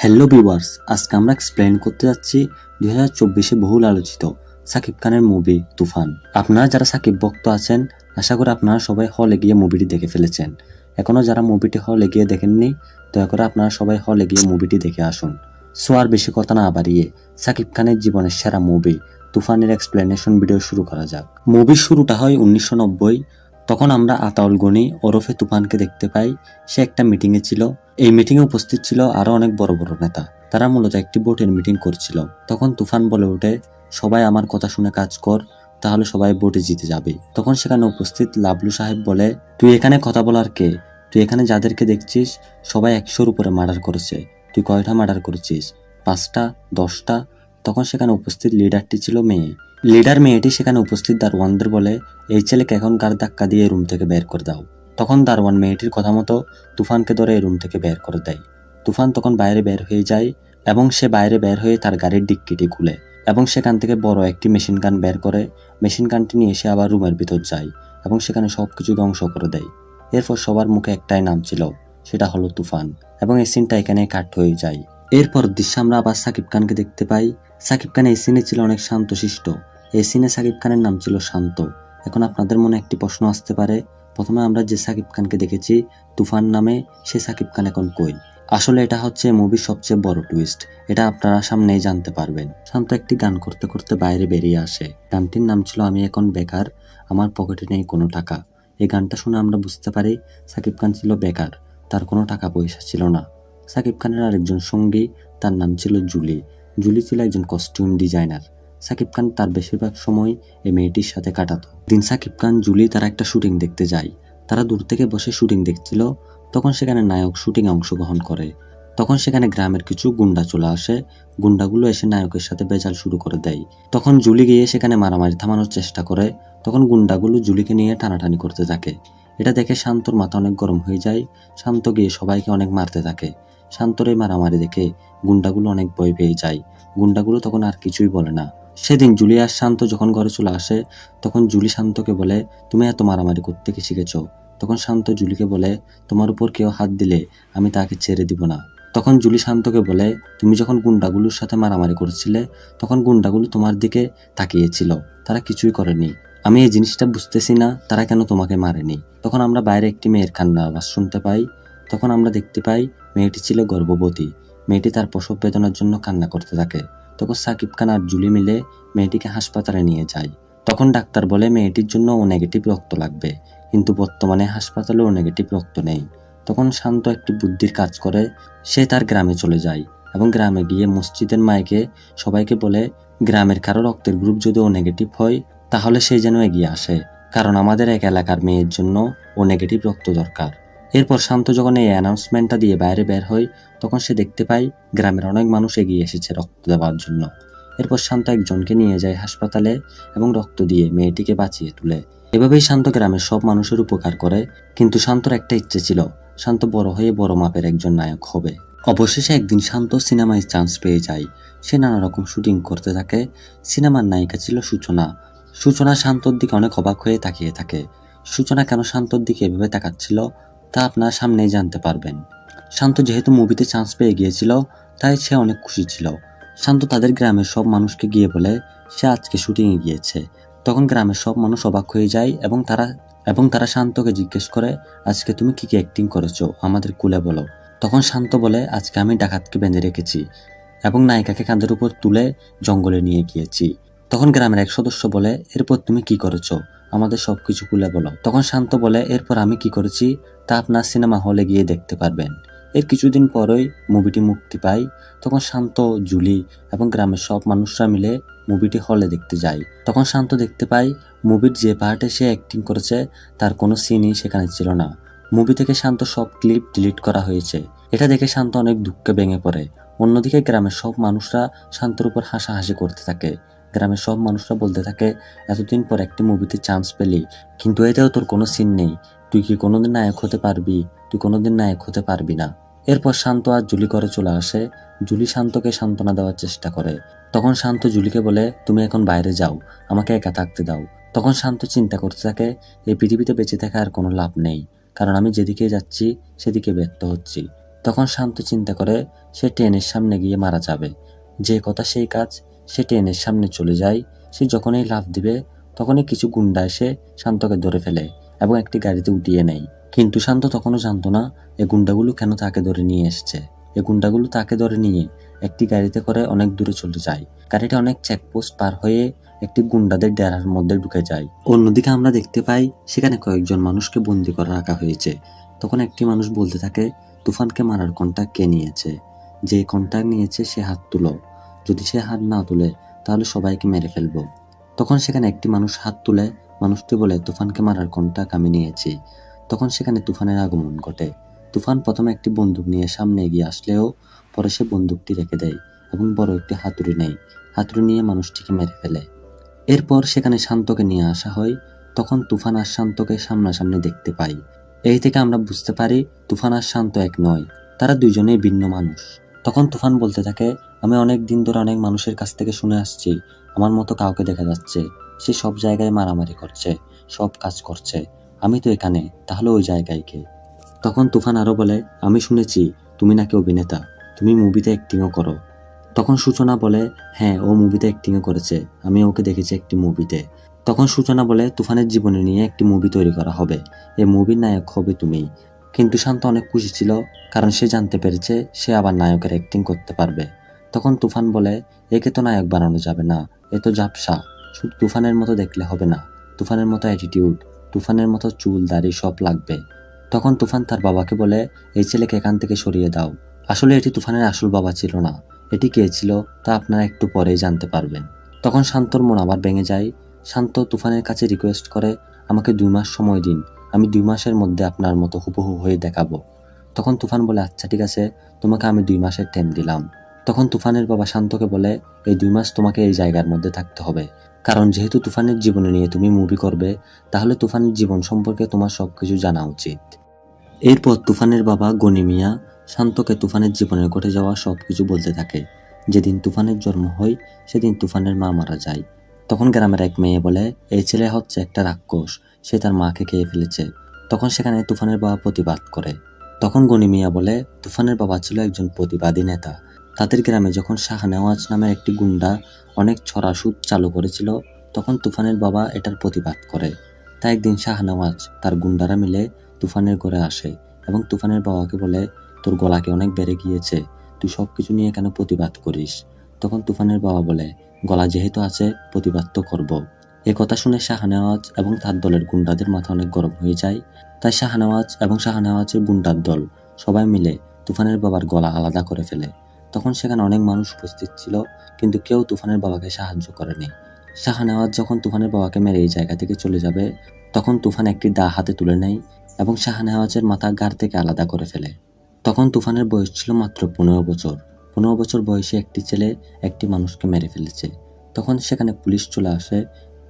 Hello viewers আজকে আমরা explain করতে যাচ্ছি দুই হাজার চব্বিশে বহুল আলোচিত সাকিব খানের মুভি তুফান। আপনারা যারা সাকিব ভক্ত আছেন, আশা করি আপনারা সবাই হলে গিয়ে মুভিটি দেখে ফেলেছেন। এখনও যারা মুভিটি হলে গিয়ে দেখেননি, দয়া করে আপনারা সবাই হলে গিয়ে মুভিটি দেখে আসুন। সো আর বেশি কথা না বাড়িয়ে সাকিব খানের জীবনের সেরা মুভি তুফানের এক্সপ্লেনেশন ভিডিও শুরু করা যাক। মুভির শুরুটা হয় উনিশশো নব্বই তখন আমরা আতাউল গনি ওরফে তুফানকে দেখতে পাই। সে একটা মিটিংয়ে ছিল। এই মিটিংয়ে উপস্থিত ছিল আরও অনেক বড় বড় নেতা। তারা মূলত একটি বোটের মিটিং করছিল। তখন তুফান বলে ওঠে, সবাই আমার কথা শুনে কাজ কর, তাহলে সবাই বোটে জিতে যাবে। তখন সেখানে উপস্থিত লাবলু সাহেব বলে, তুই এখানে কথা বলার কে? তুই এখানে যাদেরকে দেখছিস, সবাই একশোর উপরে মার্ডার করেছে। তুই কয়টা মার্ডার করেছিস? পাঁচটা, দশটা? তখন সেখানে উপস্থিত লিডারটি ছিল মেয়ে। লিডার মেয়েটি সেখানে উপস্থিত দারোয়ানদের বলে, এই ছেলেকে এখন কার ধাক্কা দিয়ে রুম থেকে বের করে দাও। তখন দারোয়ান মেয়েটির কথা মতো তুফানকে ধরে রুম থেকে বের করে দেয়। তুফান তখন বাইরে বের হয়ে যায় এবং সে বাইরে বের হয়ে তার গাড়ির ডিক্কিটি খুলে এবং সেখান থেকে বড় একটি মেশিন গান বের করে। মেশিন গানটি নিয়ে এসে আবার রুমের ভিতর যায় এবং সেখানে সব কিছু ধ্বংস করে দেয়। এরপর সবার মুখে একটাই নাম ছিল, সেটা হলো তুফান এবং এই সিনটা এখানে কাট হয়ে যায়। এরপর দৃশ্য আমরা আবার সাকিব খানকে দেখতে পাই। সাকিব খান এই সিনে ছিল অনেক শান্তশিষ্ট। এই সিনে সাকিব খানের নাম ছিল শান্ত। এখন আপনাদের মনে একটি প্রশ্ন আসতে পারে। প্রথমে আমরা যে সাকিব খানকে দেখেছি, তুফান নামে, সে সাকিব খান এখন কই? আসলে এটা হচ্ছে মুভির সবচেয়ে বড় টুইস্ট এটা আপনারা সামনেই জানতে পারবেন। শান্ত একটি গান করতে করতে বাইরে বেরিয়ে আসে। গানটির নাম ছিল আমি এখন বেকার, আমার পকেটে নেই কোনো টাকা। এই গানটা শুনে আমরা বুঝতে পারি সাকিব খান ছিল বেকার, তার কোনো টাকা পয়সা ছিল না। সাকিব খানের আরেকজন সঙ্গী, তার নাম ছিল জুলি। জুলি ছিল একজন কস্টিউম ডিজাইনার সাকিব খান তার বেশিরভাগ সময় এই মেয়েটির সাথে কাটাত। দিন সাকিব খান জুলি তারা একটা শুটিং দেখতে যায়। তারা দূর থেকে বসে শুটিং দেখছিল, তখন সেখানে নায়ক শুটিংয়ে অংশগ্রহণ করে। তখন সেখানে গ্রামের কিছু গুন্ডা চলে আসে। গুন্ডাগুলো এসে নায়কের সাথে বেজাল শুরু করে দেয়। তখন জুলি গিয়ে সেখানে মারামারি থামানোর চেষ্টা করে। তখন গুন্ডাগুলো জুলিকে নিয়ে টানাটানি করতে থাকে। এটা দেখে শান্তর মাথা অনেক গরম হয়ে যায়। শান্ত গিয়ে সবাইকে অনেক মারতে থাকে। শান্তর মারামারি দেখে গুন্ডাগুলো অনেক ভয় পেয়ে যায়। গুন্ডাগুলো তখন আর কিছুই বলে না। সেদিন জুলি আর শান্ত যখন ঘরে চলে আসে, তখন জুলি শান্তকে বলে, তুমি এত মারামারি করতে কি শিখেছ? তখন শান্ত জুলিকে বলে, তোমার উপর কেউ হাত দিলে আমি তাকে ছেড়ে দিব না। তখন জুলি শান্তকে বলে, তুমি যখন গুন্ডাগুলোর সাথে মারামারি করেছিলে, তখন গুন্ডাগুলো তোমার দিকে তাকিয়েছিল। তারা কিছুই করেনি। আমি এই জিনিসটা বুঝতেছি না, তারা কেন তোমাকে মারেনি? তখন আমরা বাইরে একটি মেয়ের কান্না আওয়াজ শুনতে পাই। তখন আমরা দেখতে পাই মেয়েটি ছিল গর্ভবতী। মেয়েটি তার প্রসব বেদনার জন্য কান্না করতে থাকে। তখন সাকিব খান আর জুলি মিলে মেয়েটিকে হাসপাতালে নিয়ে যায়। তখন ডাক্তার বলে মেয়েটির জন্য ও নেগেটিভ রক্ত লাগবে, কিন্তু বর্তমানে হাসপাতালে ও নেগেটিভ রক্ত নেই। তখন শান্ত একটি বুদ্ধির কাজ করে, সে তার গ্রামে চলে যায় এবং গ্রামে গিয়ে মসজিদের মাইকে সবাইকে বলে, গ্রামের কারও রক্তের গ্রুপ যদি ও নেগেটিভ হয়, তাহলে সে যেন এগিয়ে আসে, কারণ আমাদের এক এলাকার মেয়ের জন্য ও নেগেটিভ রক্ত দরকার। এরপর শান্ত যখন এই অ্যানাউন্সমেন্টটা দিয়ে বাইরে বের হয়, তখন সে দেখতে পায় গ্রামের অনেক মানুষ এগিয়ে এসেছে রক্ত দেওয়ার জন্য। এরপর শান্ত একজনকে নিয়ে যায় হাসপাতালে এবং রক্ত দিয়ে মেয়েটিকে বাঁচিয়ে তুলে। এভাবেই শান্ত গ্রামের সব মানুষের উপকার করে, কিন্তু শান্তর একটা ইচ্ছে ছিল, শান্ত বড় হয়ে বড় মাপের একজন নায়ক হবে। অবশেষে একদিন শান্ত সিনেমায় চান্স পেয়ে যায়। সে নানা রকম শুটিং করতে থাকে। সিনেমার নায়িকা ছিল সূচনা। সূচনা শান্তর দিকে অনেক অবাক হয়ে তাকিয়ে থাকে। সূচনা কেন শান্তর দিকে এভাবে তাকাচ্ছিল? তা আপনার সামনেই জানতে পারবেন। শান্ত যেহেতু মুভিতে চান্স পেয়ে গিয়েছিল, তাই সে অনেক খুশি ছিল। শান্ত তাদের গ্রামের সব মানুষকে গিয়ে বলে, সে আজকে শুটিংয়ে গিয়েছে। তখন গ্রামের সব মানুষ অবাক হয়ে যায় এবং তারা এবং তারা শান্তকে জিজ্ঞেস করে, আজকে তুমি কি কি অ্যাক্টিং করেছ? আমাদের কুলে বলো। তখন শান্ত বলে, আজকে আমি ডাকাতকে বেঁধে রেখেছি এবং নায়িকাকে কাঁধের উপর তুলে জঙ্গলে নিয়ে গিয়েছি। তখন গ্রামের এক সদস্য বলে, এরপর তুমি কি করেছ? আমাদের সব কিছু খুলে বলো। তখন শান্ত বলে, এরপর আমি কি করেছি? তা আপনার সিনেমা হলে গিয়ে দেখতে পারবেন। এর কিছুদিন পরই মুভিটি মুক্তি পায় তখন শান্ত, জুলি এবং গ্রামের সব মানুষরা মিলে মুভিটি হলে দেখতে যায় তখন শান্ত দেখতে পায় মুভির যে পার্টে সে অ্যাক্টিং করেছে, তার কোনো সিনই সেখানে ছিল না। মুভি থেকে শান্ত সব ক্লিপ ডিলিট করা হয়েছে। এটা দেখে শান্ত অনেক দুঃখে ভেঙে পড়ে। অন্যদিকে গ্রামের সব মানুষরা শান্তর উপর হাসাহাসি করতে থাকে। গ্রামের সব মানুষরা বলতে থাকে, এতদিন পর একটি মুভিতে চান্স পেলি, কিন্তু এতেও তোর কোনো সিন নেই। তুই কি কোনোদিন নায়ক হতে পারবি? তুই কোনোদিন নায়ক হতে পারবি না। এরপর শান্ত আর জুলি করে চলে আসে। জুলি শান্তকে সান্ত্বনা দেওয়ার চেষ্টা করে। তখন শান্ত জুলিকে বলে, তুমি এখন বাইরে যাও, আমাকে একা থাকতে দাও। তখন শান্ত চিন্তা করতে থাকে, এই পৃথিবীতে বেঁচে থাকা আর কোনো লাভ নেই, কারণ আমি যেদিকে যাচ্ছি, সেদিকে ব্যর্থ হচ্ছি। তখন শান্ত চিন্তা করে, সে ট্রেনের সামনে গিয়ে মারা যাবে। যে কথা সেই কাজ সে ট্রেনের সামনে চলে যায়। সে যখনই লাফ দিবে, তখনই কিছু গুন্ডা এসে শান্তকে ধরে ফেলে এবং একটি গাড়িতে উঠিয়ে নেয়। কিন্তু শান্ত তখনও জানতো না এই গুন্ডাগুলো কেন তাকে ধরে নিয়ে এসেছে। এ গুন্ডাগুলো তাকে ধরে নিয়ে একটি গাড়িতে করে অনেক দূরে চলে যায়। গাড়িটা অনেক চেকপোস্ট পার হয়ে একটি গুন্ডাদের ডেরার মধ্যে ঢুকে যায়। অন্যদিকে আমরা দেখতে পাই সেখানে কয়েকজন মানুষকে বন্দি করে রাখা হয়েছে। তখন একটি মানুষ বলতে থাকে, তুফানকে মারার কন্ট্যাক্ট কে নিয়েছে? যে কন্ট্যাক্ট নিয়েছে সে হাত তুলো। যদি সে হাত না তুলে, তাহলে সবাইকে মেরে ফেলব। তখন সেখানে একটি মানুষ হাত তুলে, মানুষটি বলে, তুফানকে মারার কন্ট্যাক্ট আমি নিয়েছি? তখন সেখানে তুফানের আগমন ঘটে। তুফান প্রথমে একটি বন্দুক নিয়ে সামনে এগিয়ে আসলেও পরে সে বন্দুকটি রেখে দেয় এবং বড় একটি হাতুড়ি নেয়। হাতুড়ি নিয়ে মানুষটিকে মেরে ফেলে। এরপর সেখানে শান্তকে নিয়ে আসা হয়। তখন তুফান আর শান্তকে সামনাসামনি দেখতে পাই এই থেকে আমরা বুঝতে পারি, তুফান আর শান্ত এক নয়, তারা দুজনেই ভিন্ন মানুষ। তখন তুফান বলতে থাকে, আমি অনেক দিন ধরে অনেক মানুষের কাছ থেকে শুনে আসছি। আমার মতো কাউকে দেখা যাচ্ছে। সে সব জায়গায় মারামারি করছে, সব কাজ করছে। আমি তো এখানে, তাহলে ওই জায়গায় কে? তখন তুফান আরও বলে, আমি শুনেছি, তুমি নাকি অভিনেতা। তুমি মুভিতে অ্যাক্টিংও করো। তখন সূচনা বলে হ্যাঁ ও মুভিতে অ্যাক্টিংও করেছে। আমি ওকে দেখেছি একটি মুভিতে। তখন সূচনা বলে, তুফানের জীবনে নিয়ে একটি মুভি তৈরি করা হবে। এই মুভির নায়ক হবে তুমি। কিন্তু শান্ত অনেক খুশি ছিল, কারণ সে জানতে পেরেছে সে আবার নায়কের অ্যাক্টিং করতে পারবে। তখন তুফান বলে, একে তো নায়ক বানানো যাবে না, এ তো ঝাপসা। শুধু তুফানের মতো দেখলে হবে না। তুফানের মতো অ্যাটিটিউড তুফানের মতো চুল, দাড়ি সব লাগবে। তখন তুফান তার বাবাকে বলে, এই ছেলেকে এখান থেকে সরিয়ে দাও। আসলে এটি তুফানের আসল বাবা ছিল না। এটি কে ছিল, তা আপনারা একটু পরেই জানতে পারবেন। তখন শান্তর মন আবার ভেঙে যায়। শান্ত তুফানের কাছে রিকোয়েস্ট করে, আমাকে দুই মাস সময় দিন। আমি দুই মাসের মধ্যে আপনার মতো হুবহু হয়ে দেখাবো। তখন তুফান বলে আচ্ছা ঠিক আছে, তোমাকে আমি দুই মাসের টাইম দিলাম। তখন তুফানের বাবা শান্তকে বলে, এই দুই মাস তোমাকে এই জায়গার মধ্যে থাকতে হবে। কারণ যেহেতু তুফানের জীবনে নিয়ে তুমি মুভি করবে, তাহলে তুফানের জীবন সম্পর্কে তোমার সবকিছু জানা উচিত। এরপর তুফানের বাবা গনি মিয়া শান্তকে তুফানের জীবনে ঘটে যাওয়া সব কিছু বলতে থাকে। যেদিন তুফানের জন্ম হয়, সেদিন তুফানের মা মারা যায়। তখন গ্রামের এক মেয়ে বলে, এই ছেলে হচ্ছে একটা রাক্ষস। সে তার মাকে খেয়ে ফেলেছে। তখন সেখানে তুফানের বাবা প্রতিবাদ করে। তখন গনি মিয়া বলে, তুফানের বাবা ছিল একজন প্রতিবাদী নেতা। তাদের গ্রামে যখন শাহনেওয়াজ নামের একটি গুন্ডা অনেক ছড়া সুদ চালু করেছিল, তখন তুফানের বাবা এটার প্রতিবাদ করে। তাই একদিন শাহনেওয়াজ তার গুন্ডারা মিলে তুফানের ঘরে আসে এবং তুফানের বাবাকে বলে, তোর গলাকে অনেক বেড়ে গিয়েছে, তুই সব কিছু নিয়ে কেন প্রতিবাদ করিস? তখন তুফানের বাবা বলে, গলা যেহেতু আছে, প্রতিবাদ তো করব। এ কথা শুনে শাহনেওয়াজ এবং তার দলের গুন্ডাদের মাথা অনেক গরম হয়ে যায়। তাই শাহনেওয়াজ এবং শাহনেওয়াজের গুন্ডার দল সবাই মিলে তুফানের বাবার গলা আলাদা করে ফেলে। তখন সেখানে অনেক মানুষ উপস্থিত ছিল, কিন্তু কেউ তুফানের বাবাকে সাহায্য করেনি। শাহনেওয়াজ যখন তুফানের বাবাকে মেরে এই জায়গা থেকে চলে যাবে, তখন তুফান একটি দা হাতে তুলে নেয় এবং শাহনেওয়াজের মাথা গাড় থেকে আলাদা করে ফেলে। তখন তুফানের বয়স ছিল মাত্র পনেরো বছর। পনেরো বছর বয়সে একটি ছেলে একটি মানুষকে মেরে ফেলেছে। তখন সেখানে পুলিশ চলে আসে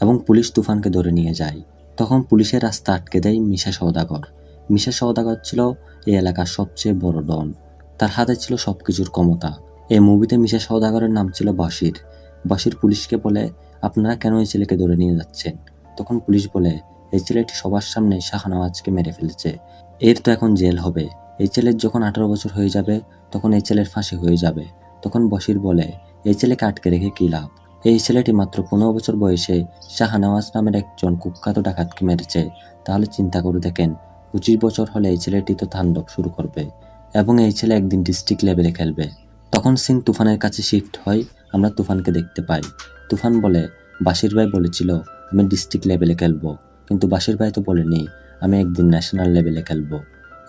এবং পুলিশ তুফানকে ধরে নিয়ে যায়। তখন পুলিশের রাস্তা আটকে দেয় মিশা সওদাগর। মিশা সওদাগর ছিল এই এলাকার সবচেয়ে বড় ডন। তার হাতে ছিল সব কিছুর ক্ষমতা। এই মুভিতে মিশা সওদাগরের নাম ছিল বাসির বাসির পুলিশকে বলে, আপনারা কেন এই ছেলেকে ধরে নিয়ে যাচ্ছেন? তখন পুলিশ বলে, এই ছেলেটি সবার সামনে শাহনওয়াজকে মেরে ফেলেছে। এর তো এখন জেল হবে। এই ছেলের যখন আঠারো বছর হয়ে যাবে, তখন এই ছেলের ফাঁসি হয়ে যাবে। তখন বশির বলে, এই ছেলেকে আটকে রেখে কী লাভ? এই ছেলেটি মাত্র পনেরো বছর বয়সে শাহনওয়াজ নামের একজন কুখ্যাত ডাকাতকে মেরেছে। তাহলে চিন্তা করে দেখেন, পঁচিশ বছর হলে এই ছেলেটি তো তাণ্ডব শুরু করবে এবং এই ছেলে একদিন ডিস্ট্রিক্ট লেভেলে খেলবে। তখন সিং তুফানের কাছে শিফট হয়, আমরা তুফানকে দেখতে পাই। তুফান বলে, বাসির ভাই বলেছিল, আমি ডিস্ট্রিক্ট লেভেলে খেলব। কিন্তু বাসির ভাই তো বলেনি, আমি একদিন ন্যাশনাল লেভেলে খেলব।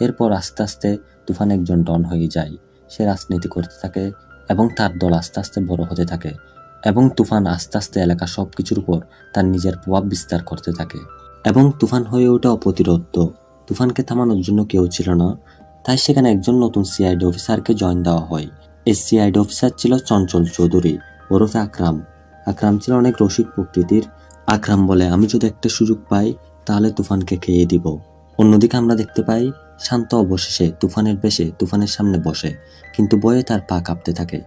এরপর আস্তে আস্তে তুফান একজন ডন হয়ে যায়। সে রাজনীতি করতে থাকে এবং তার দল আস্তে আস্তে বড় হতে থাকে। এবং তুফান আস্তে আস্তে এলাকা সব কিছুর উপর তার নিজের প্রভাব বিস্তার করতে থাকে। এবং তুফান হয়ে ওঠা অপ্রতিরোধ্য তুফানকে থামানোর জন্য কেউ ছিল না, তাই সেখানে একজন নতুন সিআইডি অফিসারকে জয়েন দেওয়া হয়। এই সিআইডি অফিসার ছিল চঞ্চল চৌধুরী, ওরফে আকরাম। আকরাম ছিল অনেক রসিক প্রকৃতির। আকরাম বলে, আমি যদি একটা সুযোগ পাই, তাহলে তুফানকে খেয়ে দিব। অন্যদিকে আমরা দেখতে পাই, শান্ত অবশেষে তুফানের বেশে তুফানের সামনে বসে, কিন্তু বয়ে তার পা কাঁপতে থাকে।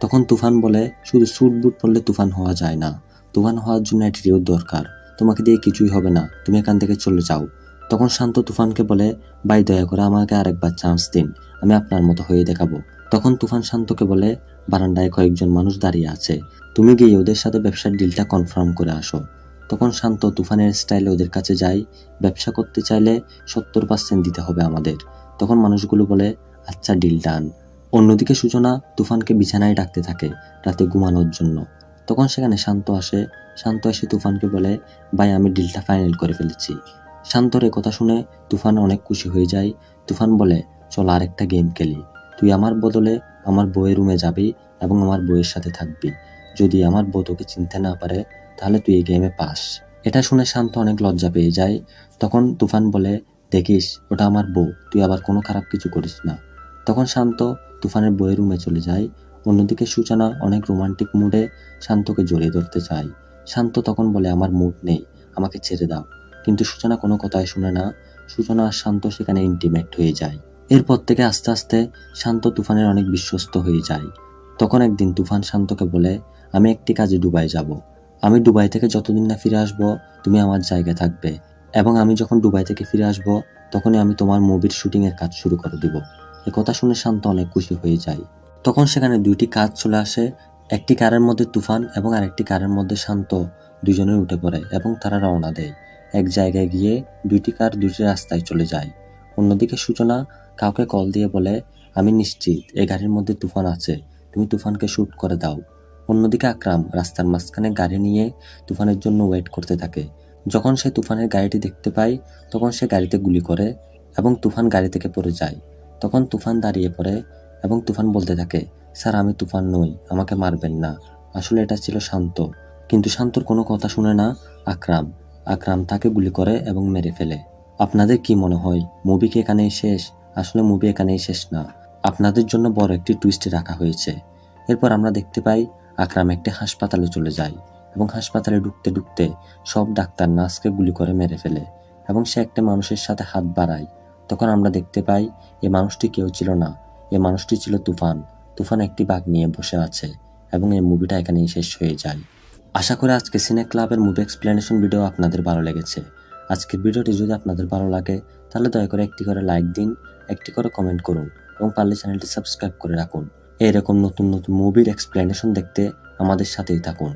তখন তুফান বলে, শুধু স্যুট বুট পরলে তুফান হওয়া যায় না। তুফান হওয়ার জন্য অ্যাটিটিউড দরকার। তোমাকে দিয়ে কিছুই হবে না। তুমি এখান থেকে চলে যাও। তখন শান্ত তুফানকে বলে, ভাই, দয়া করে আমাকে আরেকবার চান্স দিন। আমি আপনার মতো হয়ে দেখাবো। তখন তুফান শান্তকে বলে, বারান্দায় কয়েকজন মানুষ দাঁড়িয়ে আছে। তুমি গিয়ে ওদের সাথে ব্যবসার ডিলটা কনফার্ম করে আসো। তখন শান্ত তুফানের স্টাইলে ওদের কাছে যাই ব্যবসা করতে চাইলে সত্তর পার্সেন্ট দিতে হবে আমাদের। তখন মানুষগুলো বলে আচ্ছা ডিল ডান। অন্যদিকে সূচনা তুফানকে বিছানায় ডাকতে থাকে রাতে ঘুমানোর জন্য। তখন সেখানে শান্ত আসে। শান্ত এসে তুফানকে বলে, ভাই, আমি ডিলটা ফাইনাল করে ফেলেছি। শান্তর এ কথা শুনে তুফান অনেক খুশি হয়ে যায়। তুফান বলে, চল আরেকটা গেম খেলি। তুই আমার বদলে আমার বইয়ের রুমে যাবি এবং আমার বইয়ের সাথে থাকবি। যদি আমার বউ তোকে চিনতে না পারে, তাহলে তুই এই গেমে পাস। এটা শুনে শান্ত অনেক লজ্জা পেয়ে যায়। তখন তুফান বলে, দেখিস, ওটা আমার বউ। তুই আবার কোনো খারাপ কিছু করিস না। তখন শান্ত তুফানের বইয়ের রুমে চলে যায়। অন্যদিকে সূচনা অনেক রোমান্টিক মুডে শান্তকে জড়িয়ে ধরতে চায়। শান্ত তখন বলে, আমার মুড নেই, আমাকে ছেড়ে দাও। কিন্তু সূচনা কোনো কথাই শুনে না। সূচনা আর শান্ত সেখানে ইন্টিমেট হয়ে যায়। এরপর থেকে আস্তে আস্তে শান্ত তুফানের অনেক বিশ্বস্ত হয়ে যায়। তখন একদিন তুফান শান্তকে বলে, আমি একটি কাজে দুবাই যাব। আমি দুবাই থেকে যতদিন না ফিরে আসব, তুমি আমার জায়গায় থাকবে। এবং আমি যখন দুবাই থেকে ফিরে আসব, তখনই আমি তোমার মুভির শুটিংয়ের কাজ শুরু করে দিব। কথা শুনে শান্ত অনেক খুশি হয়ে যায়। তখন সেখানে দুইটি কাজ চলে আসে, একটি কারের মধ্যে তুফান এবং আরেকটি কারের মধ্যে শান্ত। দুজনে উঠে পড়ে এবং তারা রওনা দেয়। এক জায়গায় গিয়ে দুইটি কার দুটি রাস্তায় চলে যায়। অন্যদিকে সূচনা কাউকে কল দিয়ে বলে, আমি নিশ্চিত, এই গাড়ির মধ্যে তুফান আছে। তুমি তুফানকে শ্যুট করে দাও। অন্যদিকে আকরাম রাস্তার মাঝখানে গাড়ি নিয়ে তুফানের জন্য ওয়েট করতে থাকে। যখন সে তুফানের গাড়িটি দেখতে পায়, তখন সে গাড়িতে গুলি করে এবং তুফান গাড়ি থেকে পড়ে যায়। তখন তুফান দাঁড়িয়ে পড়ে এবং তুফান বলতে থাকে, স্যার, আমি তুফান নই, আমাকে মারবেন না। আসলে এটা ছিল শান্ত, কিন্তু শান্তর কোনো কথা শুনে না আকরাম। আকরাম তাকে গুলি করে এবং মেরে ফেলে। আপনাদের কি মনে হয়, মুভি কি এখানেই শেষ? আসলে মুভি এখানেই শেষ না। আপনাদের জন্য বড় একটি টুইস্ট রাখা হয়েছে। এরপর আমরা দেখতে পাই, আকরাম একটি হাসপাতালে চলে যায় এবং হাসপাতালে ঢুকতে ঢুকতে সব ডাক্তার নার্সকে গুলি করে মেরে ফেলে এবং সে একটা মানুষের সাথে হাত বাড়ায়। তখন আমরা দেখতে পাই এই মানুষটি কেউ ছিল না। এ মানুষটি ছিল তুফান। তুফান একটি বাঘ নিয়ে বসে আছে এবং এই মুভিটা এখানেই শেষ হয়ে যায়। আশা করি আজকে সিনে ক্লাবের মুভি এক্সপ্লেনেশন ভিডিও আপনাদের ভালো লেগেছে। আজকের ভিডিওটি যদি আপনাদের ভালো লাগে, তাহলে দয়া করে একটি করে লাইক দিন, একটি করে কমেন্ট করুন এবং পারলে চ্যানেলটি সাবস্ক্রাইব করে রাখুন। এরকম নতুন নতুন মুভির এক্সপ্লেনেশন দেখতে আমাদের সাথেই থাকুন।